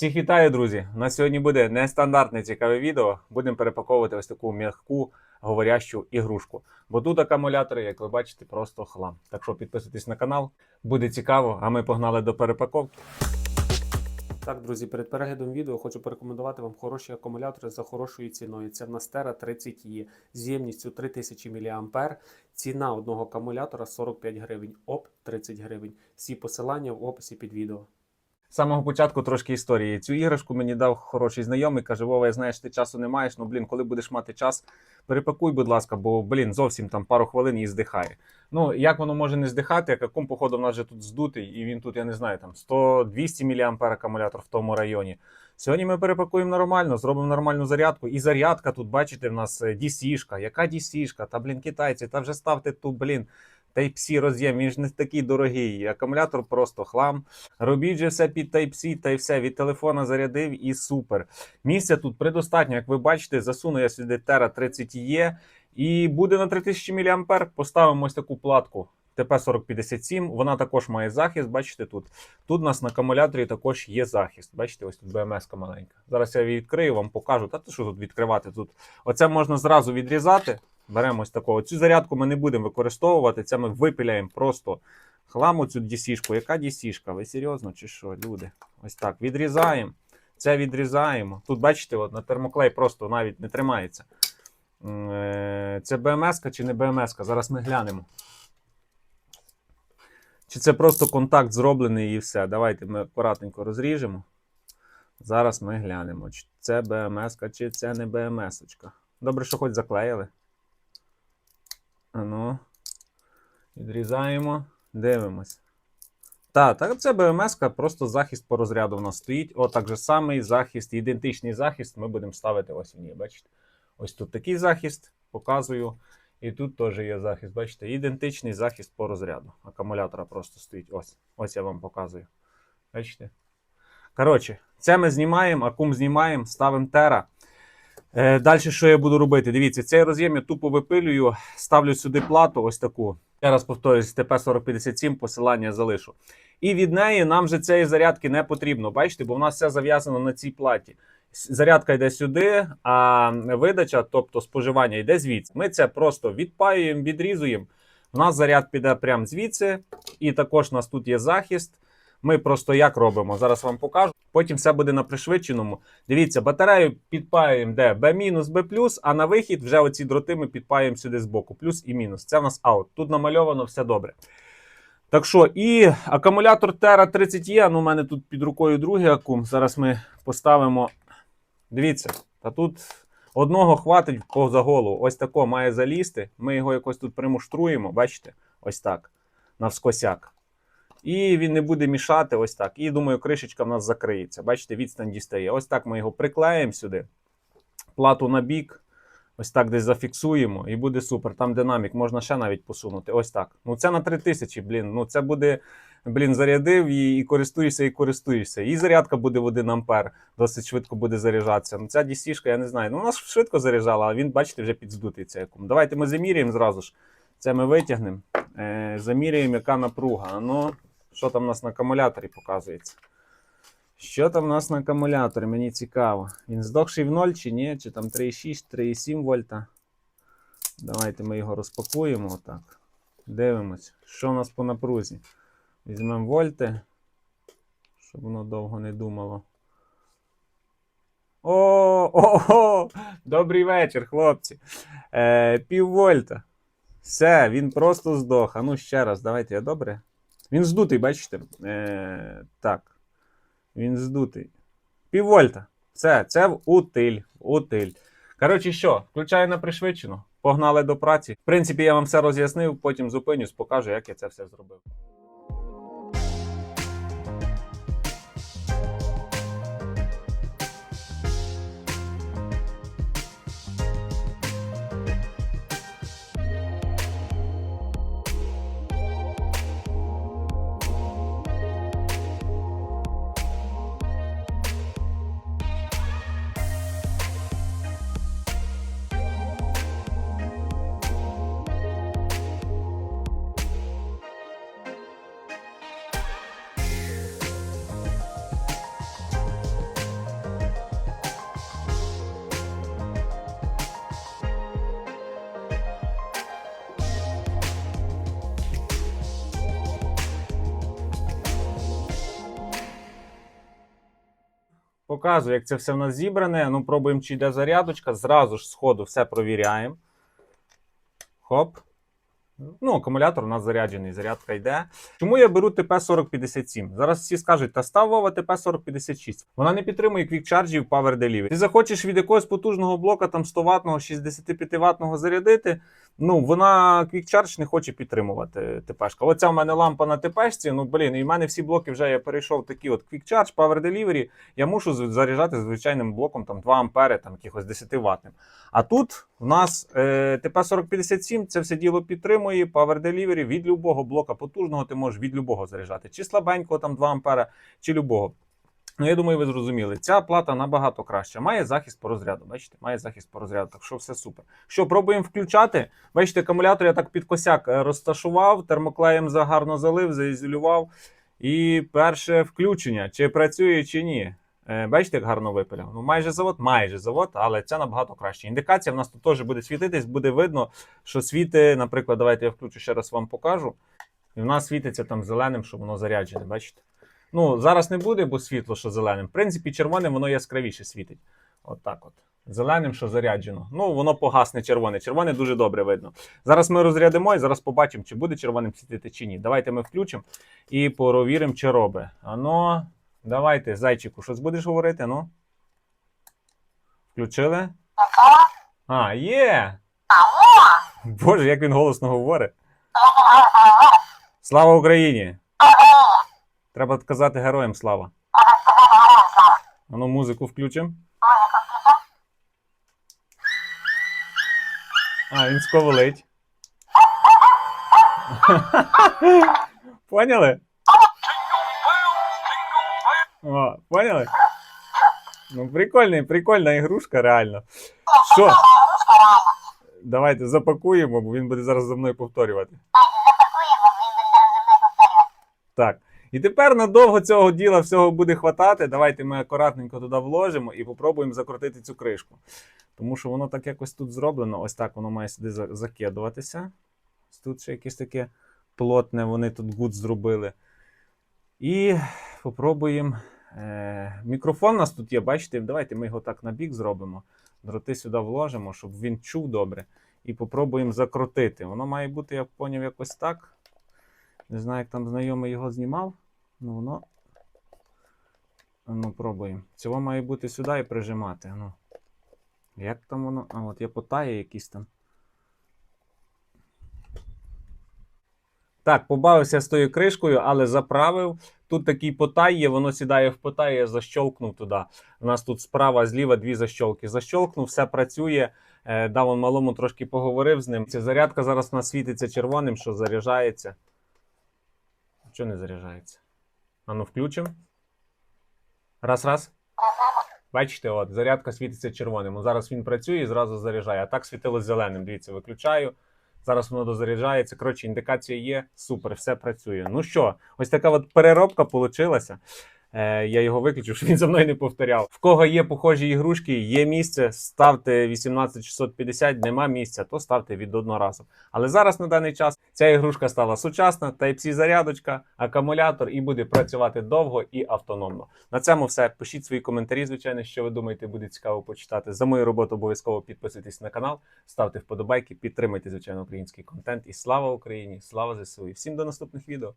Всіх вітаю, друзі! У нас сьогодні буде нестандартне цікаве відео. Будемо перепаковувати ось таку м'яку говорящу ігрушку. Бо тут акумулятори, як ви бачите, просто хлам. Так що підписуйтесь на канал, буде цікаво, а ми погнали до перепаковки. Так, друзі, перед переглядом відео хочу порекомендувати вам хороші акумулятори за хорошою ціною. Це в нас Terra 30E з ємністю 3000 мА. Ціна одного акумулятора 45 гривень, ОП 30 гривень. Всі посилання в описі під відео. Самого початку трошки історії. Цю іграшку мені дав хороший знайомий. Каже: Вова, я знаєш, ти часу не маєш. Ну блін, коли будеш мати час, перепакуй, будь ласка, бо блін, зовсім там пару хвилин і здихає. Ну як воно може не здихати, як акум, походу, в нас вже тут здутий, і він тут, я не знаю, там 100-200 мА акумулятор в тому районі. Сьогодні ми перепакуємо нормально, зробимо нормальну зарядку. І зарядка тут, бачите, в нас DC-шка. Яка DC-шка? Та блін, китайці, та вже ставте ту, блін. Type-C роз'єм, він ж не такий дорогий. Акумулятор просто хлам. Робіть же все під Type-C та й все. Від телефона зарядив і супер. Місця тут предостатньо, як ви бачите, засуну я сюди Terra 30E і буде на 3000 мА. Поставимо ось таку платку TP4057. Вона також має захист. Бачите тут. Тут у нас на акумуляторі також є захист. Бачите, ось тут БМС-ка маленька. Зараз я її відкрию, вам покажу. Та то що тут відкривати? Тут оце можна зразу відрізати. Беремо ось такого. Цю зарядку ми не будемо використовувати. Це ми випиляємо просто хламу цю DC-шку. Яка DC-шка? Ви серйозно чи що, люди? Ось так. Відрізаємо. Це відрізаємо. Тут, бачите, от на термоклей просто навіть не тримається. Е, Це БМС чи не БМС? Зараз ми глянемо. Чи це просто контакт зроблений і все. Давайте ми акуратненько розріжемо. Зараз ми глянемо, чи це БМС, чи це не БМС. -очка. Добре, що хоч заклеїли. Ану. Відрізаємо, дивимось. Так, так це БМС, просто захист по розряду в нас стоїть. О, так же самий захист, ідентичний захист ми будемо ставити ось в ній. Бачите? Ось тут такий захист, показую. І тут теж є захист. Бачите, ідентичний захист по розряду. Акумулятора просто стоїть. Ось. Ось я вам показую. Бачите? Коротше, це ми знімаємо, акум знімаємо, ставимо тера. Е, Далі, що я буду робити? Дивіться, цей роз'єм я тупо випилюю, ставлю сюди плату, ось таку. Я раз повторюсь, ТП-4057, посилання залишу. І від неї нам вже цієї зарядки не потрібно. Бачите, бо в нас все зав'язано на цій платі. Зарядка йде сюди, а видача, тобто споживання, йде звідси. Ми це просто відпаюємо, відрізуємо. У нас заряд піде прямо звідси, і також у нас тут є захист. Ми просто як робимо? Зараз вам покажу. Потім все буде на пришвидшеному. Дивіться, батарею підпаюємо де B-, B+, а на вихід вже оці дроти ми підпаюємо сюди збоку. Плюс і мінус. Це в нас аут. Тут намальовано все добре. Так що, і акумулятор Terra 30E, ну у мене тут під рукою другий акум. Зараз ми поставимо. Дивіться, та тут одного хватить поза голову. Ось тако має залізти. Ми його якось тут примуштруємо, бачите? Ось так. Навскосяк. І він не буде мішати ось так. І думаю, кришечка в нас закриється. Бачите, відстань дістає. Ось так ми його приклеїмо сюди. Плату на бік. Ось так десь зафіксуємо, і буде супер. Там динамік можна ще навіть посунути. Ось так. Ну це на 3000, блін. Ну це буде, блін, зарядив і, і користуєшся, і користуєшся. І зарядка буде в 1 ампер, досить швидко буде заряджатися. Ну ця DC-шка, я не знаю. Ну вона ж швидко заряджала, а він, бачите, вже підздутий цей акум. Давайте ми заміряємо зразу ж. Це ми витягнемо. Е, заміряємо, яка напруга. Ну, що там у нас на акумуляторі показується? Що там у нас на акумуляторі? Мені цікаво. Він здохший в 0 чи ні? Чи там 3,6, 3,7 вольта. Давайте ми його розпакуємо отак. Дивимось, що у нас по напрузі. Візьмемо вольти, щоб воно довго не думало. О, о, о! Добрий вечір, хлопці. Е, пів вольта. Все, він просто здох. А ну ще раз, давайте я добре. Він здутий, бачите? Е, так. Він здутий. Піввольта. Все, це в утиль. Утиль. Коротше, що, включаю на пришвидшену. Погнали до праці. В принципі, я вам все роз'яснив, потім зупинюсь, покажу, як я це все зробив. Показую, як це все в нас зібране. Ну, пробуємо, чи йде зарядочка. Зразу ж з ходу все провіряємо. Хоп. Ну, акумулятор у нас заряджений, зарядка йде. Чому я беру ТП-4057? Зараз всі скажуть, та став Вова ТП-4056. Вона не підтримує квікчарджів Power Delivery. Ти захочеш від якогось потужного блока там 100 ватного 65 ватного зарядити. Ну, вона квікчардж не хоче підтримувати ТПшка. Оця в мене лампа на ТПшці. Ну, блін, і в мене всі блоки вже я перейшов такі от квікчардж, Power Delivery. Я мушу заряджати звичайним блоком там 2 ампери, там якихось 10 ватним. А тут в нас е, ТП-4057 це все діло підтримує Power Delivery від любого блока потужного ти можеш від любого заряджати. Чи слабенького там 2 ампера, чи любого. Ну, я думаю, ви зрозуміли. Ця плата набагато краща. Має захист по розряду. Бачите, має захист по розряду. Так що все супер. Що, пробуємо включати. Бачите, акумулятор я так під косяк е, розташував, термоклеєм загарно залив, заізолював. І перше включення, чи працює, чи ні. Е, Бачите, як гарно випиляв? Ну, майже завод, майже завод, але це набагато краще. Індикація в нас тут теж буде світитись, буде видно, що світи, наприклад, давайте я включу ще раз вам покажу. І в нас світиться там зеленим, що воно заряджене, бачите? Ну, зараз не буде, бо світло, що зеленим. В принципі, червоним воно яскравіше світить. От так от. Зеленим, що заряджено. Ну, воно погасне червоне. Червоне дуже добре видно. Зараз ми розрядимо і зараз побачимо, чи буде червоним світити, чи ні. Давайте ми включимо і провіримо, чи робить. Ано, давайте, зайчику, щось будеш говорити? Ну? Включили? А, є! Боже, як він голосно говорить. Слава Україні! Треба казати героям слава. Ану, музику включимо. А, він сковалить. Поняли? О, поняли? Ну, прикольний, прикольна ігрушка, реально. Що? Давайте запакуємо, бо він буде зараз за мною повторювати. Так. І тепер надовго цього діла всього буде хватати. Давайте ми акуратненько туди вложимо і попробуємо закрутити цю кришку. Тому що воно так якось тут зроблено. Ось так воно має сюди за- закидуватися. Тут ще якесь таке плотне, вони тут гуд зробили. І попробуємо. Е, мікрофон у нас тут є, бачите, давайте ми його так на бік зробимо. Дроти сюди вложимо, щоб він чув добре. І попробуємо закрутити. Воно має бути, я поняв, якось так. Не знаю, як там знайомий його знімав. Ну воно. Ну, пробуємо. Цього має бути сюди і прижимати. Ну. Як там воно? А, от є потає якісь там. Так, побавився з тою кришкою, але заправив. Тут такий потай є, воно сідає в потай, я защолкнув туди. У нас тут справа, зліва дві защолки. Защолкнув, все працює. Е, дав он малому трошки поговорив з ним. Ця зарядка зараз у нас світиться червоним, що заряджається. Чого не заряджається? Ану, ну включимо. Раз, раз. Бачите, от, зарядка світиться червоним. Зараз він працює і зразу заряджає. А так світило зеленим. Дивіться, виключаю. Зараз воно дозаряджається. Коротше, індикація є. Супер, все працює. Ну що, ось така от переробка получилася. Е, я його виключив, щоб він за мною не повторяв. В кого є похожі ігрушки, є місце, ставте 18650, нема місця, то ставте від одноразу. Але зараз на даний час ця ігрушка стала сучасна, Type-C зарядочка, акумулятор і буде працювати довго і автономно. На цьому все. Пишіть свої коментарі, звичайно, що ви думаєте, буде цікаво почитати. За мою роботу обов'язково підписуйтесь на канал, ставте вподобайки, підтримуйте, звичайно, український контент. І слава Україні! Слава ЗСУ! І всім до наступних відео!